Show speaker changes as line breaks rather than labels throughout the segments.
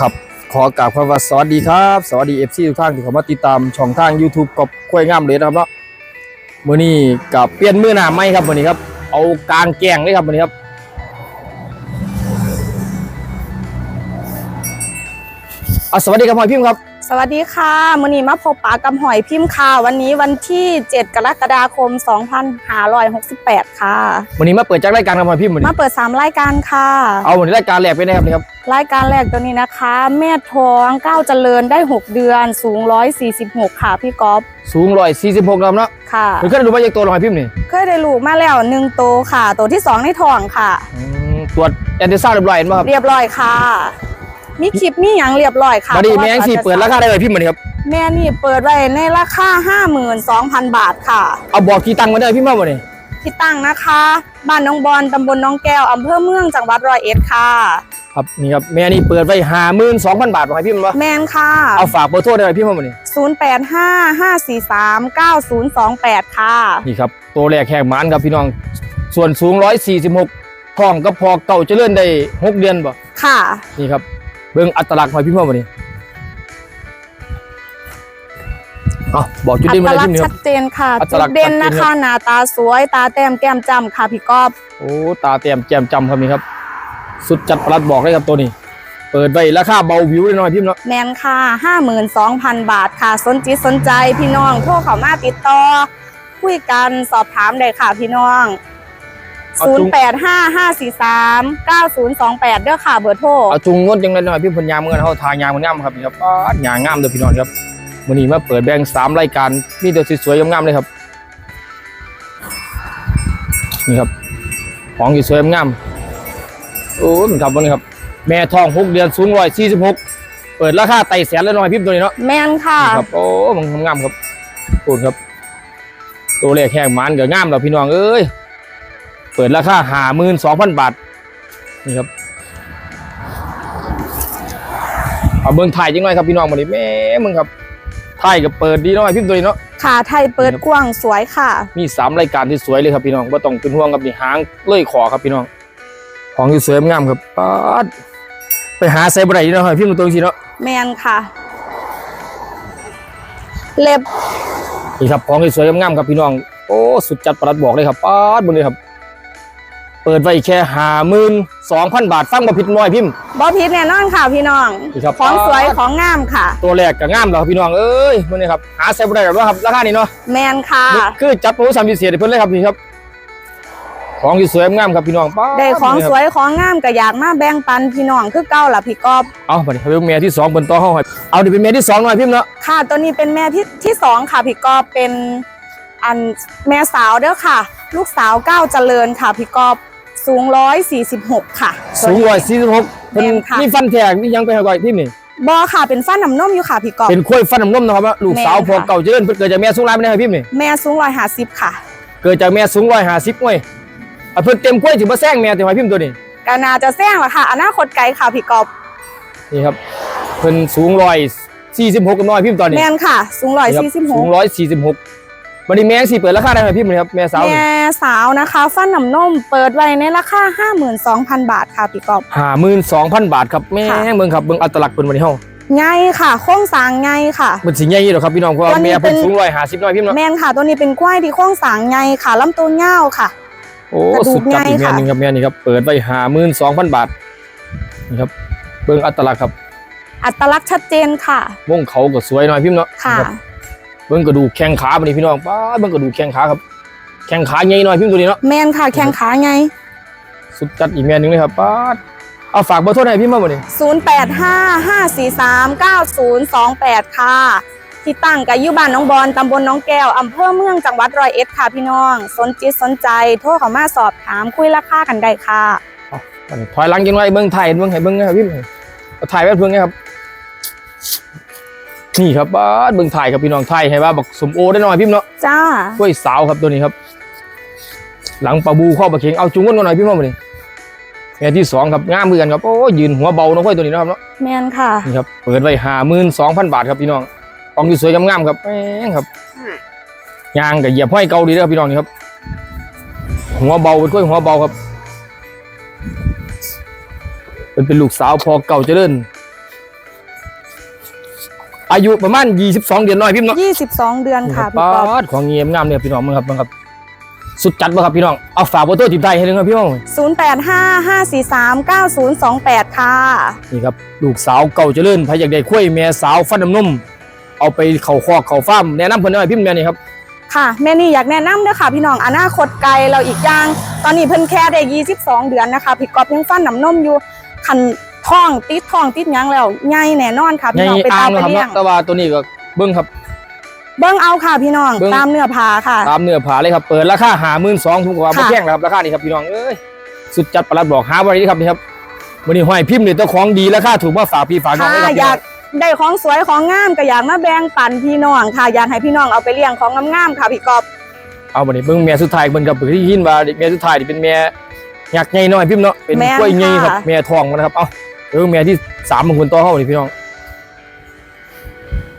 ครับขอกราบคำว่าสวัสดีครับ สวัสดีเอฟซีทุกท่านที่เข้ามาติดตามช่องทาง YouTube กับกล้วยงามเลยนะครับเนาะมื้อนี้กับเปลี่ยนมือหน้าไหม่ครับมื้อนี้ครับ เอากลางแกงเลยครับมื้อนี้ครับสวัสดีครับพ่อพิมพ์ครับ
สวัสดีค่ะมือนี้มาพบปากับหอยพิมพ์ค่ะ วันนี้วันที่ 7 กรกฎาคม 2568 ค่ะ
มื้อนี้มาเปิดจากรายการครับพ่อพิมพ์มื้อ
มา
นี้
เปิด 3 รายการค่ะ
เอามื้อนี้รายการแรกไปนะครับนี่ครับ
รายการแรกตัวนี้นะคะ แม่ท้องก้าวเจริญได้ 6 เดือนสูง 146 ค่ะพี่ก๊อฟ
สูง 146นะครับเนาะ
ค่ะ
เพิ่นเคยได้ดูมาจากตัวพ่อพิมพ์นี่
เคยได้ลูกมาแล้วหนึ่งโตวค่ะ ตัวที่ 2 ในท้องค่ะ
อืมตรวจแอนติซ่าเรียบร้อยเห็นบ่ครับ
เรียบร้อยค่ะ มีคลิปมีอย่างเรียบร้อยค่ะ
บัดนี้
พะว่
แม่งสิเปิดราคาได้เลยพิมพ์มื้อนี้ครับ
แม่นี่เปิดไว้ในราคา52,000 บาทค่ะ
เอาบอกที่ตั้งมาได้พิมพ์มาบ่นี่
ที่ตั้งนะคะ บ้านน้องบอลตำบลน้องแก้วอำเภอเมืองจังหวัดร้อยเอ็ดค่ะ
ครับนี่ครับแม่นี่เปิดไว้52,000บาทบ่ให้พิมพ์บ่
แมนค่ะ
เอาฝากเบอร์โทรได้ไหมพี่มาวันนี้
0855439028ค่ะ
นี่ครับตัวแรกแหกหมานครับพี่น้องส่วนสูง146ท้องก็พอเก่าเจริญได้6เดือนบ่
ค่ะ
นี่ครับ เบิ่งอัตลักษณ์หอยพี่มาวันนี้เอาบอกจุด
อั
เด่น
ต
มาเลย
ลัก
พี่
ษ
นี่
ณ์
ค
ชั
รับ
ดเจนค่ะ
อัต
จุ
ลั
ด
กษณ์
เด่น
ชัดเจน
นะ
ครั
คะ
บ
หน้าตาสวย ตาแต้มแก้มจ้ำค่ะพี่กอบ
โอ้ตาเต็มแจ่มจำครับนี่ครับ สุดจัดประหลัดบอกเลยครับตัวนี้ เปิดไว้ราคาเบาวิวเลยหน่อยพี่เนาะ
แมนค่ะ52,000 บาทค่ะ สนจิตสนใจพี่น้องโทรเข้ามาติดต่อ คุยกันสอบถามได้ค่ะพี่น้อง 0855439028เด้อค่ะเบอร์โทร
เอาจุงงดยังไงหน่อยพี่เพนยามเงินเขาทางยางมันงามครับนี่ครับป๊าดยางงามเลยพี่น้องครับวันนี้มาเปิดแบ่งสามรายการมีแต่สวยๆงามๆเลยครับนี่ครับของสวยๆงามโอ้ยครับวันนี้ครับ แม่ทองหกเดือนสูงร้อยสี่สิบหกเปิดราคาไต่แสนแล้วหน่อยพิมพ์ตัวนี้เนาะ
แมนค่ะ
นี่ครับโอ้มันงามครับโอ้ครับ ตัวเลขแห้งมันก็งามแล้วพี่น้องเอ้ย เปิดราคาห้าหมื่นสองพันบาท นี่ครับ เอาเบิ้งถ่ายจังหน่อยครับพี่น้องมาดิแม่มึงครับถ่ายก็เปิดดีหน่อยพิมพ์ตัวนี้เนาะ
ค่ะไทยเปิดกว้างสวยค่ะ
มีสามรายการที่สวยเลยครับพี่น้องว่าต้องเป็นห่วงกับนี่หางเลื่อยขอครับพี่น้อง ของที่สวยงามครับป๊าดไปหาใส่บะไรดีเนาะพี่มันตัวจริงๆเนาะ
แมนค่ะ เล็บ
นี่ครับของที่สวยงามครับพี่น้อง โอ้สุดจัดประหลัดบอกเลยครับป๊าดบนเลยครับ เปิดไว้แค่ห้าหมื่นสองพันบาทฟังมาผิดน้อยพิมพ์
บอพิษแน่นอนค่ะพี่น้อง
นี่ครับ
ของสวยของงามค่ะ
ตัวแรกก็งามแล้วครับพี่น้องเอ้ยมันนี่ครับหาใส่บะไรแบบว่าครับราคานี้เนาะ
แมนค่ะ
คือจัดโปรโมชั่นพิเศษให้เพิ่นเลยครับนี่ครับ ของที่สวยงามครับพี่น้องป๊า
ได้ของ
นี่ครับ
สวยของงามก็อยากมาแบ่งปันพี่น้องคือเก้าล่ะพี่กอบ
เอาไปเป็นเมียที่สองบนโต๊ะห้องเอาดิเป็นเมียที่สองหน่อยพิมพ์เนาะ
ค่ะ ตัวนี้เป็นแม่ที่ที่สองค่ะพี่กอบเป็นอันแม่สาวเด้อค่ะ ลูกสาวก้าวเจริญค่ะพี่กอบ สูงร้อยสี่สิบหกค่ะ
สูงร้อยสี่สิบหกเป็น
แม่นค่ะ
มีฟันแทงมีหยังไปหาก่อยพิมพ์นี่
บอค่ะเป็นฟันน้ำนมอยู่ค่ะพี่กอบ
เป็นข้อยฟันน้ำนมนะครับว่าลูกสาว
แม่น
พอ
ค่ะ
เก่าเจริญเพิ่นเกิดจากแม่สูงร้ายไม่ได้ครับพิมพ์นี่
แม่สูงร้อยห้าสิบค่ะ
เกิดจากแม่สูงร้อยห้าสิบเว้ยอะเพิ่นเต็มกล้วยถึงมาแซงแม่แต่หอยพิมพ์ตัวนี้
กานาจะแซงล่ะค่ะอนาคตไกลค่ะพี่กอบ
นี่ครับเพิ่นสูงร้อยสี่สิบหกกับน้อยพิมพ์ตอนนี้
แม่นค่ะ สูงร้อย
นี่ค
สี่สิบห
สู
ก
งร้อยสี่สิบหก วันนี้แม่สิเปิดราคาได้ไหมพิมพ์นี่ครับแม่สาว
แม่สาวนะคะฟันน้ำนมเปิดไว้ในราคา52,000บาทค่ะพี่กอบ
ห้าหมื่นสองพันบาทครับแม่
ค่ะ
เบิ่งครับเบิ่งอัตลักษณ์เพิ่นวันนี้เฮา
ไงค่ะโค้งสร้างไงค่ะ
มันสิใหญ่อยู่หรอกครับพี่น้องเพราะ
ตัว
ว่า
นี้
แม่เพิ่น
เป็น
สูงร้อยห้าสิบน้อยพิมพ์เนาะ
แม่นค่ะ ตัวนี้เป็นควายที่โค้งสร้างไงค่ะลำตัวเงาวค่ะ
โอ้
กระดูก
สุดจัดอีก
ใหญ่
แม่
ค่ะ
หนึงครับแม่นี่ครับเปิดไว้ห้าหมื่นสองพันบาทนี่ครับเบิ่งอัตลักษณ์ครับ
อัตลักษณ์ชัดเจนค่ะ
วงเขาก็สวยหน่อยพิมพ์เนาะ
ค่ะ
นี่รับ เบิ่งกระดูกแข้งขาบัดนี้พี่น้องป้าดเบิ่งกระดูกแข้งขาครับ แข้งขาใหญ่หน่อยพิมพ์ตัวนี้เนาะ
แม่นค่ะแข้งขาไง
สุดจัดอีกแม่หนึงเลยครับป้าดเอาฝากเบอร์โทรให้พิมพ์มาบ่นี่
0855439028ค่ะที่ตั้งกับยุบานน้องบอลตำบลน้องแก้วอำเภอเมืองจังหวัดร้อยเอ็ดค่ะพี่น้อง สนจิตสนใจ โทรเข้ามาสอบถามคุยราคากันได้ค่ะ
อันนี้ถอยหลังจังไว้เบิ่งถ่ายเบิ่งให้เบิ่งให้พิมพ์เอาถ่ายไว้เพิ่งไงครับ นี่ครับป้าดเบิ่งถ่ายครับพี่น้องถ่ายให้ว่าบักสมโอได้หน่อยพิมพ์เนาะ
จ้า
กล้วยสาวครับตัวนี้ครับ หลังปลาบูข้อปลาเข็งเอาจุงกันมาหน่อยพี่มาบ่นี่แม่ที่สองครับงามเหมือนกันครับโอ้ยืนหัวเบาเนาะกล้วยตัวนี้เนาะครับเนาะ
แม่นค่ะ
นี่ครับเปิดไว้ห้าหมื่นสองพันบาทครับพี่น้องกองที่สวยงามๆครับแม่งครับยางกับเหยียบห้อยเกาดีนะครับพี่น้องนี่ครับ หัวเบาเป็นกล้วยหัวเบาครับเป็นเป็นลูกสาวพอเก่าเจริญ อายุประมาณ 22 เดือนน้อยพิมพ์เนาะ
22 เดือนค่ะพี่
ป
ก๊อฟา
ดของเงียมงามเนี่ยพี่น้องมึงครับมึงครับ สุดจัดบ่ครับพี่น้องเอาฝากเบอร์โทรติดได้ให้เลยครับพี่น้อง
0855439028 ค่ะ
นี่ครับลูกสาวเก่าเจริญพายอยากได้คุ้ยแม่สาวฟันน้ำนมเอาไปเข่าคอกเข่าฟาร์มแนะนำเพิ่นหน่อยพิมพ์แม่นี่ครับ
ค่ะแม่นี่อยากแนะนำเด้อค่ะ พี่น้องอนาคตไกลเราอีกอย่าง ตอนนี้เพิ่นแค่ได้ 22 เดือนนะคะพี่ก๊อฟยังฟันน้ำนมอยู่คัน ท้องติดท้องติดหยังแล้วใหญ่แน่นอนค่ะ
ใน
พี่น้องไป
อ่า
ตางมไป
นะครับ
เลี้ยง
เนาะแต่ว่าตัวนี้ก็เบิ้งครับ
เบิ่งเอาค่ะพี่น้อง
เบิ่ง
ตามเนื้อผ้าค่ะ
ตามเนื้อผาเลยครับเปิดราคาหาหมื่นสองถูกกว่า
ค่ะ
ไม่แพงแล้วครับราคานี้ครับพี่น้องเอ้ยสุดจัดประหลัดบอกหาไว้นี่ครับนี่ครับวันนี้ห้อยพิมพ์เนี่ยเจ้าของดีราคาถูกมาฝากพี่ฝากน้อง
ค่ะ
เลยครับ
อยากได้ของสวยของงามก็อยากมาแบ่งปันพี่น้องค่ะอยากให้พี่น้องเอาไปเลี้ยงของงามๆค่ะพี่ก๊อฟ
เอาวันนี้เบิ้งแม่สุดท้ายเบิ้งกับที่ยินว่าแม่สุดท้ายนี่เป็นแม่ยักษ์ใหญ่น้อยพิมพ์เนาะเป็นกล้วยใหญ่ครับแม่ทองมันนะครับเอา เออแม่ที่สามของคนต่อเข้านี่พี่น้อง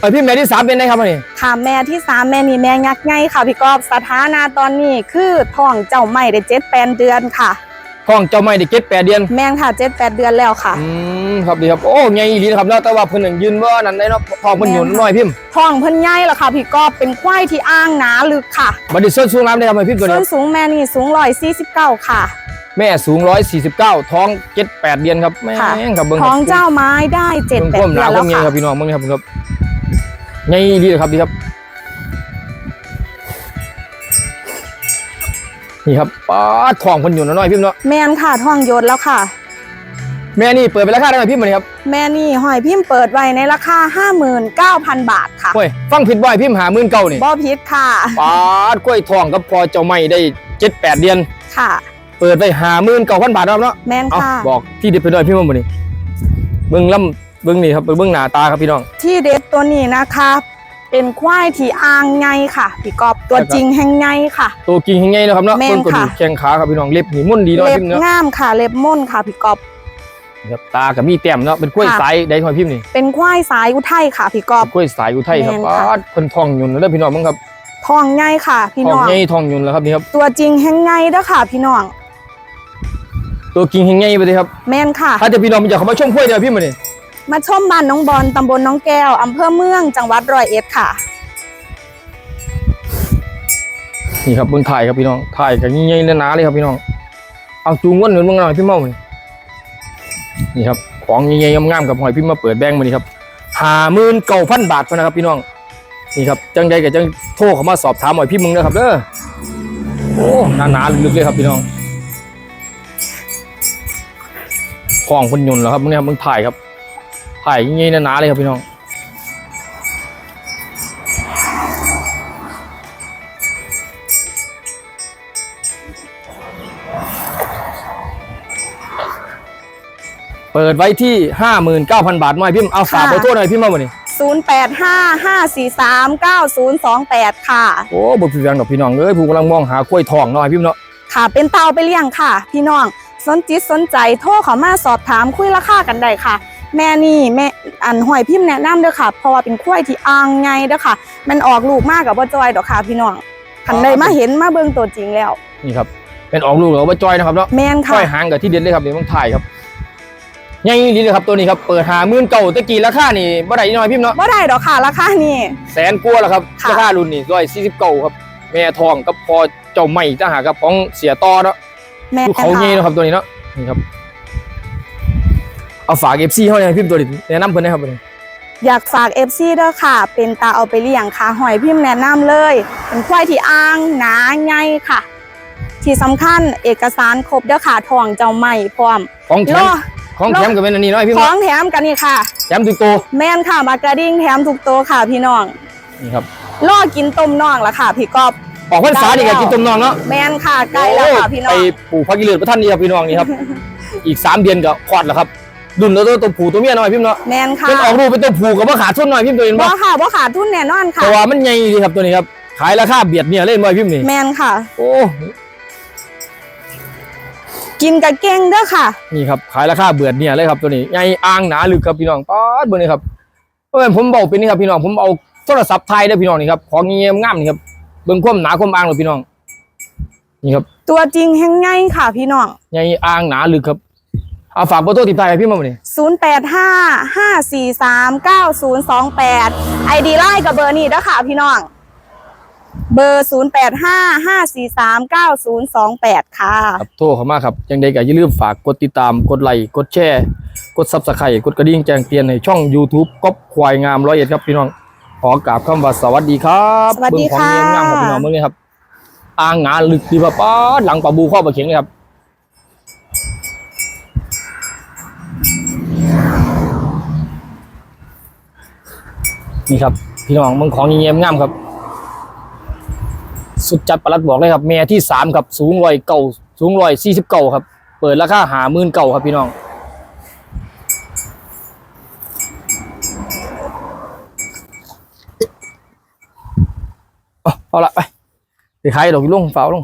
ไอพิมพ์แม่ที่สามเป็นไงครับวันนี้
ค่ะแม่ที่สามแม่นี่แม่ยักษ์ใหญ่ค่ะพี่ก๊อฟสถานะตอนนี้คือท้องเจ้าไม่ได้เจ็ดแปดเดือนค่ะ
ท้องเจ้าไม่ได้เก็บแปดเดือน
แม่นค่ะเจ็ดแปดเดือนแล้วค่ะ
อืมครับดีครับโอ้ใหญ่อีหลีนะครับเนาะแต่ว่าเพิ่นนะยืนว่านั่นได้เนาะทองเพิ่นหยุนน้อยพิมพ์
ท้องเพิ่นใหญ่แล้วค่ะพี่ก๊อฟเป็นควายที่อ้างหนาลึกค่ะ
บัดนี้ส้นสูงน้ำได้ครับให้พิมพ์ตัว
ส่
นี้
วนสูงแม่นี่สูงร้อยสี่สิบเก้าค่ะ
แม่สูง 149 ท้อง 78 เดือนครับแม่
ค่ะ
งครับเบิ่ง
ท้องเจ้าไม้ได้เจ็ด
เบิ่ง
แป
ค
ด
วามห
เดื
นา
อน
ค
แล้ว
วามใหญ่
ค่ะ
ครับพี่น้องเบิ่งนี่ครับเบิ่งครับใหญ่ดีเลยครับดีครับ นี่ครับป๊าดท้องเพิ่นอยู่น้อยๆพิมพ์เนาะ
แม่นค่ะท้องโยนแล้วค่ะ
แม่นี่เปิดไปราคาได้ไหมพิมพ์มานี่ครับ
แม่นี่หอยพิมพ์เปิดไว้ในราคา59,000 บาทค่ะ
โอ้ยฟังผิดบ่อยพิมพ์หาหมื่นเก้านี่
บ่พิษค่ะ
ป๊าดกล้วยทองกับพอเจ้าไม่ได้78เดือน
ค่ะ
เปิดไปหาหมื่นเก้าพันบาทครับเนาะ
แม่น
เอา
ค่ะ
บอกที่เด็ดไปด้วยพี่มัมมานี่เบิ้งลำเบิ้งนี่ครับเบิ้งหน้าตาครับพี่น้อง
ที่เด็ดตัวนี้นะคะ เป็นควายที่อ่างไงค่ะพี่กอบตัว
แล้วก็
จริงแห่งไงค่ะ
ตัวกิ่งยังไงนะครับเนาะ
แม่น
ต้นกระดูก
ค่ะ
แข้งขาครับพี่น้องเล็บนี่มุ่นดีเนาะ
เล็บ
พิมพ์เนาะ
งามค่ะ เล็บม่นค่ะพี่กอบ
ครับตากับมีแต้มเนาะเป็นกล้วย
ค่ะ
สายได้หอยพิมพ์นี่
เป็นควายสายอุทัยค่ะพี่กอบ
เป็นกล้วยสายอุทัยครับ
แม่นค่ะ
ป๊าดเพิ่นทองยุนแล้วเด้อพี่น้องมั้งครับ
ทองไงค่ะ พี่
ทอง
น้อง
ใหญ่ทองยุนแล้วครับนี่ครับ
ตัวจริงแห่งไงเด้อค่ะ พี่น้อง
ตัวกิ่งยังไงไปเลยครับ
แม่นค่ะ
ถ้าจะพี่น้องอยากเข้ามาชมกล้วยเดี๋ยวพี่มานี่
มาชมบ้านน้องบอลตำบลน้องแก้วอำเภอเมืองจังหวัดร้อยเอ็ดค่ะ
นี่ครับเบิ้งถ่ายครับพี่น้องถ่ายกับยิ่งใหญ่หนาๆเลยครับพี่น้องเอาจูงวนเหมือนเบิ้งหน่อยพี่เมานี่นี่ครับของยิ่งใหญ่งามๆกับหอยพิมพ์มาเปิดแบงค์มานี่ครับห้าหมื่นเก้าพันบาทพอนะครับพี่น้องนี่ครับจังใดกับจังโทรเข้ามาสอบถามหน่อยพี่มึงนะครับเด้อโอ้หนาหนาๆลึกๆเลยครับพี่น้อง ของคนยนต์เหรอครับมึงเนี่ยครับมึงถ่ายครับถ่ายยิ่งๆหนาๆเลยครับพี่น้องเปิดไว้ที่ห้าหมื่นเก้าพันบาทหน่อยพี่เอาฝาก
ค่ะ
ไปโทษหน่อยพี่มาวันนี้
0855439028 ค่ะ
โอ้บุพี่แวงดอกพี่น้องเอ้ยผู้กำลังมองหากล้วยทองเนาะพี่เนาะ
ค่ะ เป็นเตาไปเลี้ยงค่ะ พี่น้อง สนจิตสนใจโทรเขามาสอบถามคุยราคากันได้ค่ะ แม่นี่แม่อันหอยพิมพ์แนะนำเด้อค่ะ เพราะว่าเป็นควายที่อ่างไงเด้อค่ะ มันออกลูกมากกับว่าจอยดอกค่ะพี่น้องคันใดมาเห็นมาเบิ่งตัวจริงแล้ว
นี่ครับเป็นออกลูกแล้วว่าจอยนะครับเนาะ
แม่นค่ะ
ค่อยหางกับที่เด็ดเลยครับเดี๋ยวต้องถ่ายครับยังอีหลีเลยครับตัวนี้ครับเปิดหาหมื่นเก่าตะกี้ราคานี่บ่ได้น้อยพิมพ์เนาะ
บ่ได้ดอกค่ะราคานี่
แสนกว่าแล้วครับ
ค่ะ
ราคารุ่นนี่ร้อยสี่สิบเก้าครับ แม่ทองกับพอเจ้าใหม่ทหารกับของเสียต่อเนาะ
แม่น
ลูกเขา
ค่ะ
เงี้ยนาะครับตัวนี้เนาะนี่ครับเอาฝากเอฟซีเขาเนี่ยพิมพ์ตัวนี้แนะนำเพิ่นนะครับตัวนี้
อยากฝาก FC เด้อค่ะ เป็นตาเอาไปเลี้ยงค่ะหอยพิมพ์แนะนำเลย เป็นควายที่อ่างหนาใหญ่ค่ะ ที่สำคัญเอกสารครบเด้อค่ะทองเจ้าใหม่พร้อม
ของแถ
ร
ม
อ
ของแถมก็เป็นอันนี้เนาะพิมพ์
ขอ
เนาะ
งแถมกันนี่ค่ะ
แถมทุกตัว
แม่นค่ะมากระดิ่งแถมทุกโตวค่ะพี่น้อง
นี่ครับ
ล่อกินต้มน่องละค่ะพี่กอบ
ออกพรรษานี่ก็
ได้แล้ว
กินต้มน้องเนาะ
แม่นค่ะใกล้แล้วค่ะพี่น้อ
ไป
ง
ปลูกพักกิเลสพระท่านนี่ครับพี่น้องนี่ครับ อีกสามเดือนก็คลอดแล้วครับดุนแล้วตัวตัวผู้ตัวเมียหน่อยพิมพ์เนาะ
แม่นค่ะ
เป็นออกลูกเป็นตัวผู้กับว่าขาดทุนหน่อยพิมพ์ตัวเอง
บ่
บ่
ค่ะบ่ขาดทุนแน่นอนค่ะ
แต่ว่ามันใหญ่ดีครับตัวนี้ครับ ขายราคาเบียดเนี่ยเล่นบ่อยพิมพ์นี่
แม่นค่ะ
โอ้
กินกับเก่งเด้อค่ะ
นี่ครับขายราคาเบียดเนี่ยเลยครับตัวนี้ใหญ่อ่างหนาลึกครับพี่น้องป๊าดเบิ่งนี่ครับเออผมบอกเป็นนี่ครับพี่น้องผมเอาโทรศัพท์ไทยได้อพี่น้องนี่ครับของเงี้ยงามนี่ครับ เบิ่งความหนาความอ่างเลยพี่น้อง นี่ครับ
ตัวจริงแห่งไงค่ะพี่น้อง
ใหญ่อ่างหนาลึกครับเอาฝากเบอร์โทรติดต่อให้พี่มาวันนี้
0855439028 ID ไลน์กับเบอร์นี้เด้อค่ะพี่น้อง เบอร์ 0855439028 ค่ะ
ครับโทรเข้ามาครับยังไดก็อย่าลืมฝากกดติดตามกดไลค์กดแชร์ กดซับสไครต์กดกระดิ่งแจ้งเตือนในช่อง YouTube ก๊อปควายงามร้อยเอ็ดครับพี่น้อง ขอกราบคำว่าสวัสดีครับ
สวัสดี
เบิ่งของ
ค่ะ
เยี่ยมงามครับพี่น้องเมื่อนี้ครับอ่างงานลึกดีป่ะป๊าดหลังปลาบูข้อปลาเข็งเลยครับนี่ครับ พี่น้องเมืองของเยี่ยมงามครับ สุดจัดประหลัดบอกเลยครับ แม่ที่สามครับสูงร้อยเก่าสูงร้อยสี่สิบเก่าครับ เปิดราคาหาหมื่นเก่าครับพี่น้อง เอาละไปไปขายดอกลุ่งเฝ้าลง